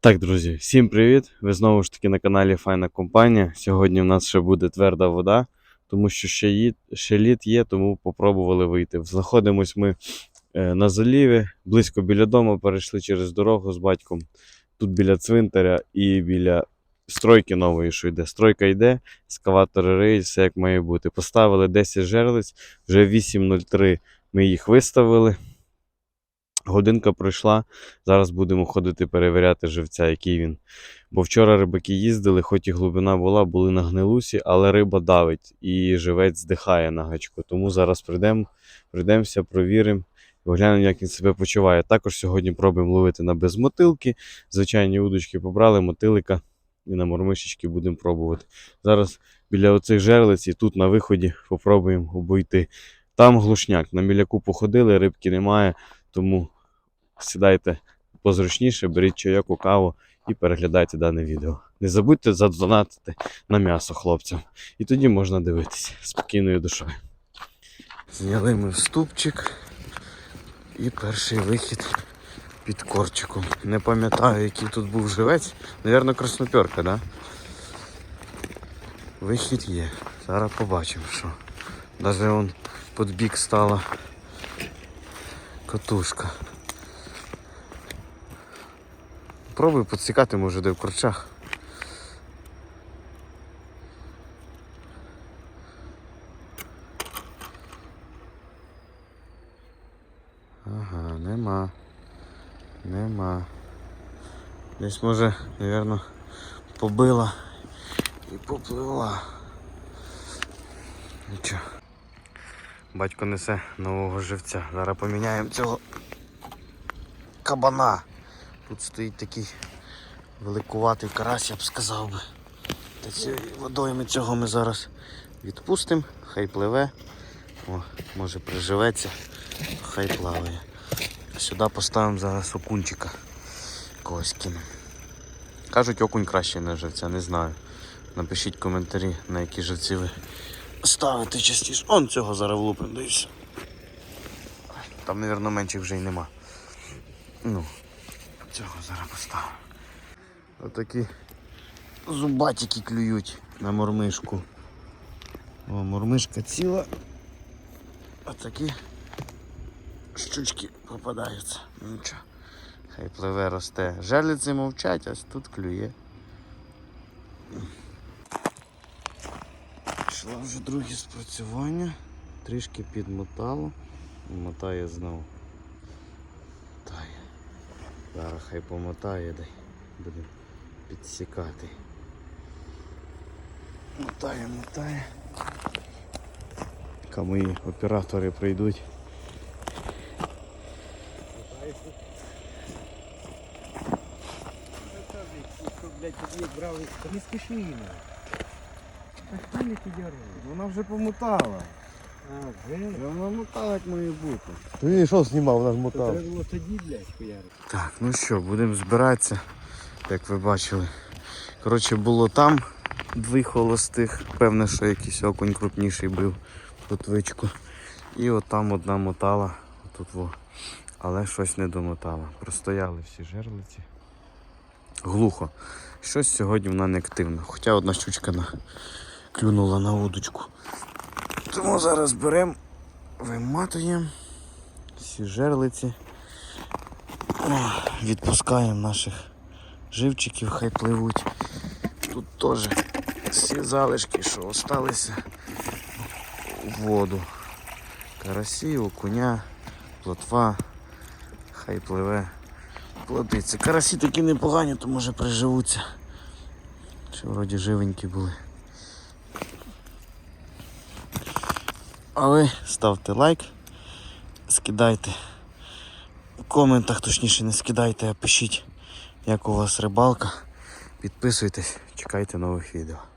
Так, друзі, всім привіт! Ви знову ж таки на каналі Файна Компанія. Сьогодні в нас ще буде тверда вода, тому що ще, є, ще лід є, тому попробували вийти. Знаходимось ми е, на заліві, близько біля дому, перейшли через дорогу з батьком. Тут біля цвинтаря і біля стройки нової, що йде. Стройка йде, скаватори риють, все як має бути. Поставили 10 жерлиць, вже 8.03 ми їх виставили. Годинка пройшла. Зараз будемо ходити перевіряти живця, який він. Бо вчора рибаки їздили, хоч і глибина була, були на гнилусі, але риба давить і живець здихає на гачку. Тому зараз прийдемо, прийдемося, провіримо, оглянемо, як він себе почуває. Також сьогодні пробуємо ловити на безмотилки. Звичайні удочки побрали, мотилика і на мормишечки будемо пробувати. Зараз біля оцих жерлиць і тут на виході попробуємо обійти. Там глушняк. На міляку походили, рибки немає. Тому сідайте позручніше, беріть чайок, каву і переглядайте дане відео. Не забудьте задонатити на м'ясо хлопцям. І тоді можна дивитися спокійною душою. Зняли ми вступчик і перший вихід під корчиком. Не пам'ятаю, який тут був живець. Навірно, красноперка, да? Вихід є. Зараз побачимо, що. Навіть он під бік стала катушка. Пробуй підсікати, може, де в корчах. Ага, нема. Нема. Десь може, мабуть, побила і попливла. Нічого. Батько несе нового живця. Зараз поміняємо цього кабана. Тут стоїть такий великуватий карась, я б сказав би. Та цією водою ми цього ми зараз відпустимо, хай пливе. О, може приживеться, хай плаває. Сюди поставимо зараз окунчика. Когось кинемо. Кажуть, окунь краще на живця, не знаю. Напишіть коментарі, на які живці ви ставите частіше. Он цього зараз і все. Там, мабуть, менших вже й нема. Ну, цього зараз поставимо. Отакі зубатики клюють на мормишку. О, мормишка ціла. Отакі щучки попадаються. Ну нічого. Хай пливе росте. Жерлиці мовчать, ось тут клює. Пішло вже друге спрацювання. Трішки підмотало. Мотає знову. Мотає. Зараз хай помотає, дай будемо підсікати. Мотає, мотає. Поки мої оператори прийдуть. Не спіши її. Та не. Вона вже помотала. А, вже? Вона мотала, як має бути. Ти він що знімав, вона ж То треба було тоді, блядь, хуярити. Так, ну що, будемо збиратися, як ви бачили. Коротше, було там дві холостих. Певне, що якийсь окунь крупніший бив плотвичку. І от там одна мотала, отут во. Але щось не домотала. Простояли всі жерлиці. Глухо. Щось сьогодні вона не активна. Хоча одна щучка на... клюнула на удочку. Тому зараз беремо, виматуємо всі жерлиці. Відпускаємо наших живчиків, хай пливуть. Тут теж всі залишки, що залишилися в воду. Карасі, окуня, плотва, хай пливе, плодиться. Карасі такі непогані, то може приживуться. Ще вроді живенькі були. А ви ставте лайк, скидайте в коментах, точніше не скидайте, а пишіть, як у вас рибалка. Підписуйтесь, чекайте нових відео.